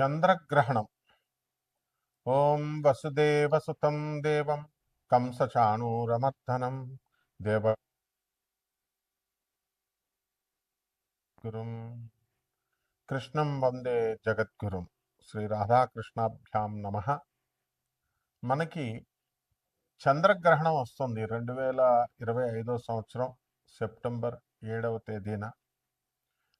చంద్రగ్రహణం. ఓం వసుదేవసుతం దేవం కంసచాణూరమర్దనం దేవ గురుం కృష్ణం వందే జగద్గురుం శ్రీ రాధాకృష్ణాభ్యాం నమ. మనకి చంద్రగ్రహణం వస్తుంది. రెండు వేల ఇరవై ఐదో సంవత్సరం సెప్టెంబర్ ఏడవ తేదీన.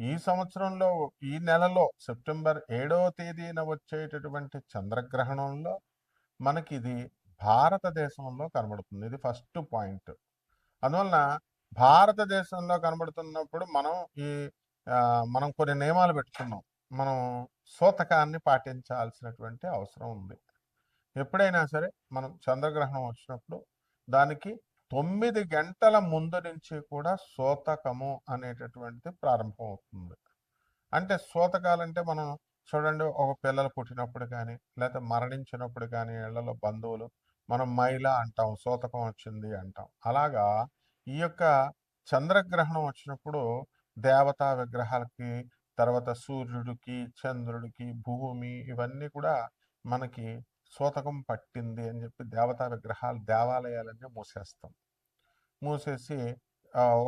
ఈ సంవత్సరంలో ఈ నెలలో సెప్టెంబర్ ఏడవ తేదీన వచ్చేటటువంటి చంద్రగ్రహణంలో మనకి ఇది భారతదేశంలో కనబడుతుంది. ఇది ఫస్ట్ పాయింట్. అందువలన భారతదేశంలో కనబడుతున్నప్పుడు మనం ఈ మనం కొన్ని నియమాలు పెట్టుకున్నాం. మనం సూతకాన్ని పాటించాల్సినటువంటి అవసరం ఉంది. ఎప్పుడైనా సరే మనం చంద్రగ్రహణం వచ్చినప్పుడు దానికి తొమ్మిది గంటల ముందు నుంచి కూడా శోతకము అనేటటువంటిది ప్రారంభం అవుతుంది అంటే సూతకాలంటే మనం చూడండి ఒక పిల్లలు పుట్టినప్పుడు కానీ లేదా మరణించినప్పుడు కానీ ఇళ్ళలో బంధువులు మనం మైల అంటాం శోతకం వచ్చింది అంటాం. అలాగా ఈ యొక్క చంద్రగ్రహణం వచ్చినప్పుడు దేవతా విగ్రహాలకి తర్వాత సూర్యుడికి చంద్రుడికి భూమి ఇవన్నీ కూడా మనకి సూతకం పట్టింది అని చెప్పి దేవతా విగ్రహాలు దేవాలయాలన్నీ మూసేస్తాం. మూసేసి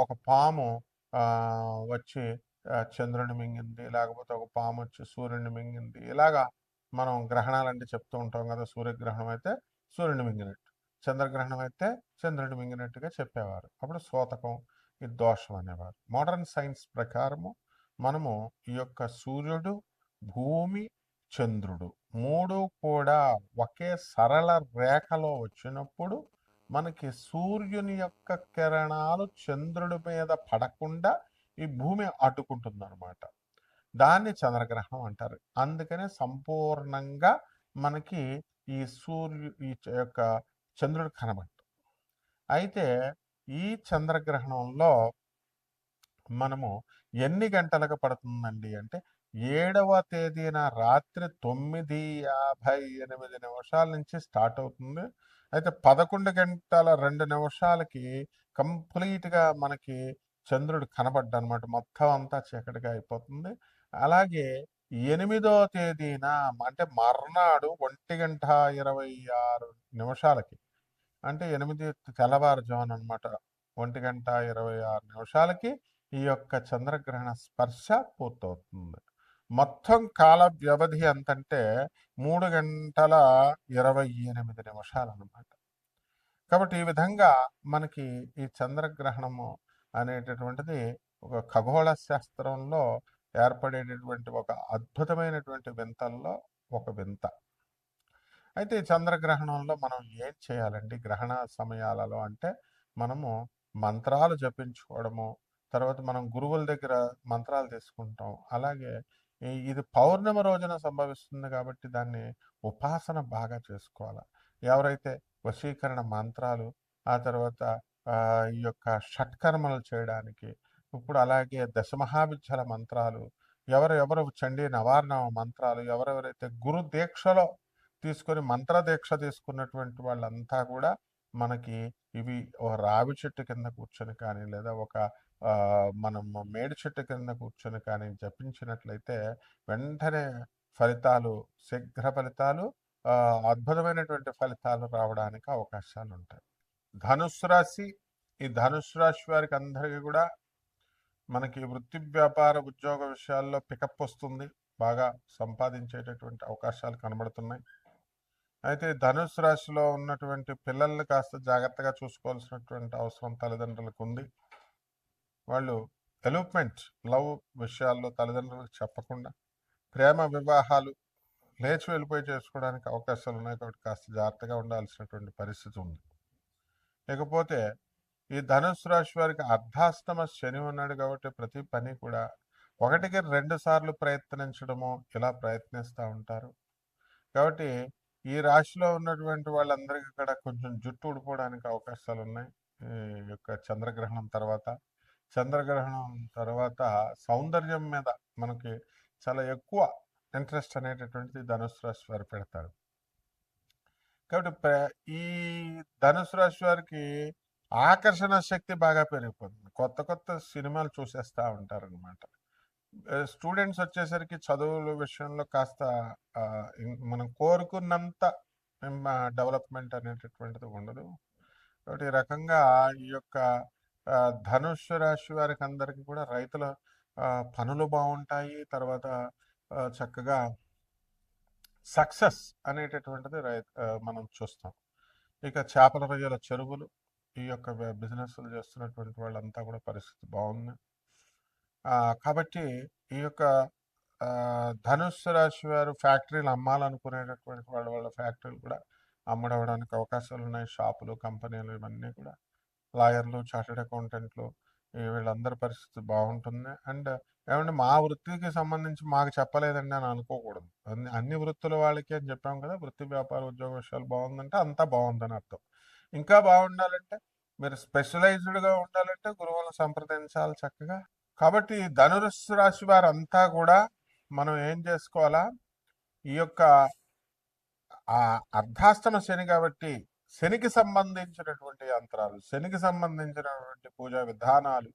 ఒక పాము వచ్చి చంద్రుని మింగింది లేకపోతే ఒక పాము వచ్చి సూర్యుని మింగింది. ఇలాగా మనం గ్రహణాలంటే చెప్తూ ఉంటాం కదా సూర్యగ్రహణం అయితే సూర్యుని మింగినట్టు. చంద్రగ్రహణం అయితే చంద్రుని మింగినట్టుగా చెప్పేవారు. అప్పుడు శోతకం ఇది దోషం అనేవారు. మోడర్న్ సైన్స్ ప్రకారము మనము ఈ యొక్క సూర్యుడు భూమి చంద్రుడు. మూడు కూడా ఒకే సరళ రేఖలో వచ్చినప్పుడు మనకి సూర్యుని యొక్క కిరణాలు చంద్రుడి మీద పడకుండా ఈ భూమి అడ్డుకుంటుంది అనమాట దాన్ని చంద్రగ్రహణం అంటారు. అందుకనే సంపూర్ణంగా మనకి ఈ సూర్యు ఈ యొక్క చంద్రుడు కనబడతాం అయితే ఈ చంద్రగ్రహణంలో మనము ఎన్ని గంటలకు పడుతుందండి అంటే ఏడవ తేదీన రాత్రి తొమ్మిది యాభై ఎనిమిది నిమిషాల నుంచి స్టార్ట్ అవుతుంది. అయితే పదకొండు గంటల రెండు నిమిషాలకి కంప్లీట్గా మనకి చంద్రుడు కనబడ్డ అనమాట మొత్తం అంతా చీకటిగా అయిపోతుంది. అలాగే ఎనిమిదో తేదీన అంటే మర్నాడు ఒంటి గంట ఇరవై ఆరు నిమిషాలకి అంటే ఎనిమిది తెల్లవారుజామున అనమాట ఒంటి గంట ఇరవై ఆరు నిమిషాలకి ఈ యొక్క చంద్రగ్రహణ స్పర్శ పూర్తవుతుంది. మొత్తం కాల వ్యవధి ఎంతంటే మూడు గంటల ఇరవై ఎనిమిది నిమిషాలు అనమాట కాబట్టి ఈ విధంగా మనకి ఈ చంద్రగ్రహణము అనేటటువంటిది ఒక ఖగోళ శాస్త్రంలో ఏర్పడేటటువంటి ఒక అద్భుతమైనటువంటి వింతల్లో ఒక వింత. అయితే ఈ చంద్రగ్రహణంలో మనం ఏం చేయాలండి? గ్రహణ సమయాలలో అంటే మనము మంత్రాలు జపించుకోవడము తర్వాత మనం గురువుల దగ్గర మంత్రాలు తీసుకుంటాం అలాగే ఇది పౌర్ణమి రోజున సంభవిస్తుంది కాబట్టి దాన్ని ఉపాసన బాగా చేసుకోవాలి. ఎవరైతే వశీకరణ మంత్రాలు ఆ తర్వాత ఈ యొక్క షట్కర్మలు చేయడానికి ఇప్పుడు అలాగే దశమహావిద్యల మంత్రాలు ఎవరెవరు చండీ నవార్ణ మంత్రాలు ఎవరెవరైతే గురు దీక్షలో తీసుకొని మంత్ర దీక్ష తీసుకున్నటువంటి వాళ్ళంతా కూడా మనకి ఇవి ఒక రావి చెట్టు కింద కూర్చొని కానీ లేదా ఒక మనం మేడి చెట్టు కింద కూర్చొని కానీ జపించినట్లయితే వెంటనే ఫలితాలు శీఘ్ర ఫలితాలు అద్భుతమైనటువంటి ఫలితాలు రావడానికి అవకాశాలు ఉంటాయి ధనుసు రాశి ఈ ధనుసు రాశి వారికి అందరికీ కూడా మనకి వృత్తి వ్యాపార ఉద్యోగ విషయాల్లో పికప్ వస్తుంది. బాగా సంపాదించేటటువంటి అవకాశాలు కనబడుతున్నాయి. అయితే ధనుసు రాశిలో ఉన్నటువంటి పిల్లల్ని కాస్త జాగ్రత్తగా చూసుకోవాల్సినటువంటి అవసరం తల్లిదండ్రులకు ఉంది వాళ్ళు ఎలూప్మెంట్ లవ్ విషయాల్లో తల్లిదండ్రులకు చెప్పకుండా ప్రేమ వివాహాలు లేచి వెళ్ళిపోయి చేసుకోవడానికి అవకాశాలు ఉన్నాయి కాబట్టి కాస్త జాగ్రత్తగా ఉండాల్సినటువంటి పరిస్థితి ఉంది. ఇకపోతే ఈ ధనుసు రాశి వారికి అర్ధాస్తమ శని ఉన్నాడు కాబట్టి ప్రతి పని కూడా ఒకటికి రెండు సార్లు ప్రయత్నించడము ఇలా ప్రయత్నిస్తూ ఉంటారు. కాబట్టి ఈ రాశిలో ఉన్నటువంటి వాళ్ళందరికీ ఇక్కడ కొంచెం జుట్టు ఊడిపోవడానికి అవకాశాలు ఉన్నాయి. ఈ యొక్క చంద్రగ్రహణం తర్వాత చంద్రగ్రహణం తర్వాత సౌందర్యం మీద మనకి చాలా ఎక్కువ ఇంట్రెస్ట్ అనేటటువంటిది ధనుసు రాశి వారు పెడతారు. కాబట్టి ప్ర- ఈ ధనుసు రాశి వారికి ఆకర్షణ శక్తి బాగా పెరిగిపోతుంది. కొత్త కొత్త సినిమాలు చూసేస్తూ ఉంటారు అనమాట స్టూడెంట్స్ వచ్చేసరికి చదువుల విషయంలో కాస్త మనం కోరుకున్నంత డెవలప్మెంట్ అనేటటువంటిది ఉండదు. కాబట్టి ఈ రకంగా ఈ యొక్క ధనుస్సు రాశి వారికి అందరికీ కూడా రైతుల పనులు బాగుంటాయి. తర్వాత చక్కగా సక్సెస్ అనేటటువంటిది రై మనం చూస్తాం. ఇక చేపల రొయ్యల చెరువులు ఈ యొక్క బిజినెస్లు చేస్తున్నటువంటి వాళ్ళంతా కూడా పరిస్థితి బాగుంది. కాబట్టి ఈ యొక్క ధనుస్సు రాశి వారు ఫ్యాక్టరీలు అమ్మాలనుకునేటటువంటి వాళ్ళ వాళ్ళ ఫ్యాక్టరీలు కూడా అమ్మడవడానికి అవకాశాలు ఉన్నాయి షాపులు కంపెనీలు ఇవన్నీ కూడా లాయర్లు చార్టెడ్ అకౌంటెంట్లు వీళ్ళందరి పరిస్థితి బాగుంటుంది. అండ్ ఏమంటే మా వృత్తికి సంబంధించి మాకు చెప్పలేదండి అని అనుకోకూడదు. అన్ని అన్ని వృత్తుల వాళ్ళకి అని చెప్పాం కదా వృత్తి వ్యాపార ఉద్యోగ విషయాలు బాగుందంటే అంతా బాగుందని అర్థం. ఇంకా బాగుండాలంటే మీరు స్పెషలైజ్డ్గా ఉండాలంటే గురువులను సంప్రదించాలి చక్కగా. కాబట్టి ధనురస్సు రాశి వారంతా కూడా మనం ఏం చేసుకోవాలా? ఈ యొక్క ఆ అర్ధాష్టమ శని కాబట్టి శనికి సంబంధించినటువంటి యంత్రాలు శనికి సంబంధించినటువంటి పూజా విధానాలు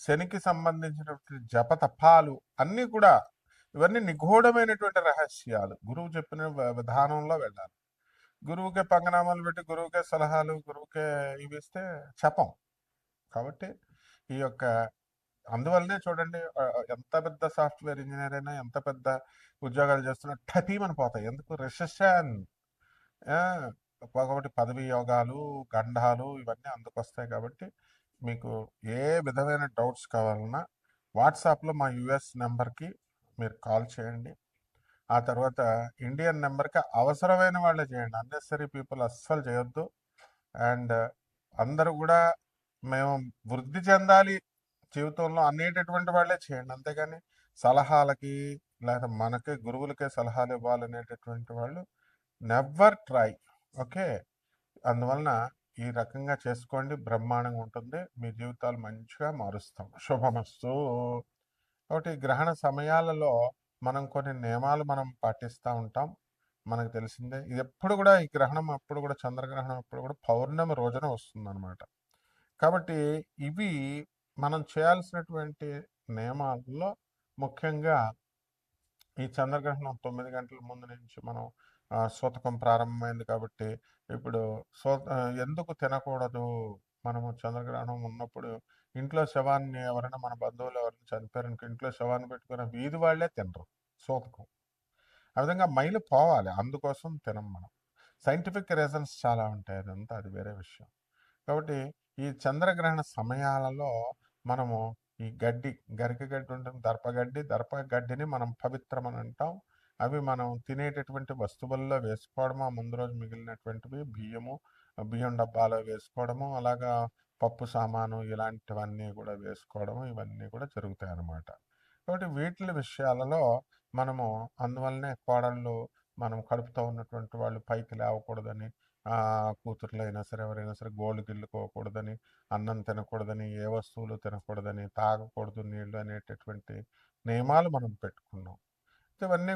శనికి సంబంధించినటువంటి జపతపాలు అన్నీ కూడా ఇవన్నీ నిగూఢమైనటువంటి రహస్యాలు. గురువు చెప్పిన విధానంలో వెళ్ళాలి. గురువుకే పంగనామాలు పెట్టి గురువుకే సలహాలు గురువుకే ఇవి ఇస్తే చెప్పం కాబట్టి ఈ యొక్క అందువల్లనే చూడండి ఎంత పెద్ద సాఫ్ట్వేర్ ఇంజనీర్ అయినా ఎంత పెద్ద ఉద్యోగాలు చేస్తున్నా టపీమని పోతాయి. ఎందుకు? రిసెషన్. ఒకటి పదవి యోగాలు గండాలు ఇవన్నీ అందుకొస్తాయి కాబట్టి మీకు ఏ విధమైన డౌట్స్ కావాలన్నా వాట్సాప్లో మా యుఎస్ నెంబర్కి మీరు కాల్ చేయండి. ఆ తర్వాత ఇండియన్ నెంబర్కి అవసరమైన వాళ్ళే చేయండి. అన్నెసరీ పీపుల్ అస్సలు చేయొద్దు. అండ్ అందరూ కూడా మేము వృద్ధి చెందాలి జీవితంలో అనేటటువంటి వాళ్ళే చేయండి. అంతేగాని సలహాలకి లేదా మనకే గురువులకే సలహాలు ఇవ్వాలనేటటువంటి వాళ్ళు నెవర్ ట్రై. ఓకే. అందువలన ఈ రకంగా చేసుకోండి. బ్రహ్మాండంగా ఉంటుంది. మీ జీవితాలు మంచిగా మారుస్తాం. శుభమస్తు. కాబట్టి గ్రహణ సమయాలలో మనం కొన్ని నియమాలు మనం పాటిస్తూ ఉంటాం. మనకు తెలిసిందే. ఇది ఎప్పుడు కూడా ఈ గ్రహణం అప్పుడు కూడా చంద్రగ్రహణం అప్పుడు కూడా పౌర్ణమి రోజున వస్తుంది కాబట్టి ఇవి మనం చేయాల్సినటువంటి నియమాల్లో ముఖ్యంగా ఈ చంద్రగ్రహణం తొమ్మిది గంటల ముందు నుంచి మనం సూతకం ప్రారంభమైంది కాబట్టి ఇప్పుడు సూత ఎందుకు తినకూడదు? మనము చంద్రగ్రహణం ఉన్నప్పుడు ఇంట్లో శవాన్ని ఎవరైనా మన బంధువులు ఎవరైనా చనిపోయారు ఇంట్లో శవాన్ని పెట్టుకున్న వీధి వాళ్ళే తినరు సూతకం. ఆ విధంగా మైలు పోవాలి అందుకోసం తినం మనం. సైంటిఫిక్ రీజన్స్ చాలా ఉంటాయి అదంతా అది వేరే విషయం. కాబట్టి ఈ చంద్రగ్రహణ సమయాలలో మనము ఈ గడ్డి గరిక గడ్డి ఉంటుంది దర్పగడ్డి దర్పగడ్డిని మనం పవిత్రం అని అంటాం. అవి మనం తినేటటువంటి వస్తువుల్లో వేసుకోవడము ఆ ముందు రోజు మిగిలినటువంటివి బియ్యము బియ్యం డబ్బాలో వేసుకోవడము అలాగా పప్పు సామాను ఇలాంటివన్నీ కూడా వేసుకోవడము ఇవన్నీ కూడా జరుగుతాయి అన్నమాట కాబట్టి వీటి విషయాలలో మనము అందువల్లనే కోడళ్ళు మనం కడుపుతో ఉన్నటువంటి వాళ్ళు పైకి లేవకూడదని కూతుర్లు అయినా సరే ఎవరైనా సరే గోళ్ళు గిల్లుకోకూడదని అన్నం తినకూడదని ఏ వస్తువులు తినకూడదని తాగకూడదు నీళ్ళు అనేటటువంటి నియమాలు మనం పెట్టుకున్నాం. ఇవన్నీ